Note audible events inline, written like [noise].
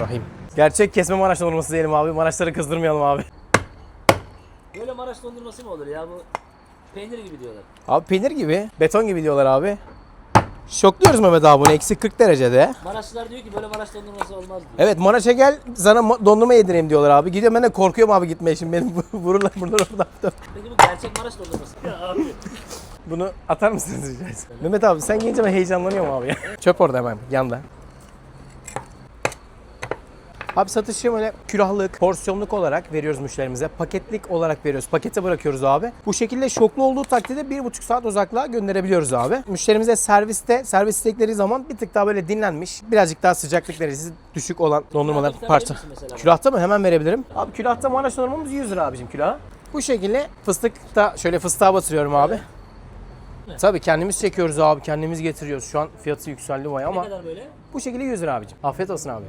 Bismillahirrahmanirrahim. Gerçek kesme Maraş dondurması diyelim abi. Maraşları kızdırmayalım abi. Böyle Maraş dondurması mı olur ya bu? Peynir gibi diyorlar. Abi peynir gibi, beton gibi diyorlar abi. Şokluyoruz Mehmet abi bunu eksi 40 derecede. Maraşlılar diyor ki böyle Maraş dondurması olmaz diyor. Evet Maraş'a gel sana ma- dondurma yedireyim diyorlar abi. Gidiyorum ben de korkuyorum abi gitmeye şimdi beni [laughs] vururlar buradan oradan. Peki bu gerçek Maraş dondurması. Ya abi. Bunu atar mısınız rica etsem? Mehmet abi sen gelince ben heyecanlanıyorum abi ya. [laughs] Çöp orada hemen yanda. Abi satışı böyle külahlık, porsiyonluk olarak veriyoruz müşterimize. Paketlik olarak veriyoruz. Pakete bırakıyoruz abi. Bu şekilde şoklu olduğu takdirde 1,5 saat uzaklığa gönderebiliyoruz abi. Müşterimize serviste, servis istekleri zaman bir tık daha böyle dinlenmiş, birazcık daha sıcaklık derecesi düşük olan dondurmalar parça. Külahta mı? Hemen verebilirim. Abi külahta Maraş dondurmamız 100 lira abicim külaha. Bu şekilde fıstıkta şöyle fıstığa batırıyorum abi. Tabii kendimiz çekiyoruz abi, kendimiz getiriyoruz. Şu an fiyatı yükseldi bayağı Ne ama kadar böyle? bu şekilde 100 lira abicim. Afiyet olsun abi.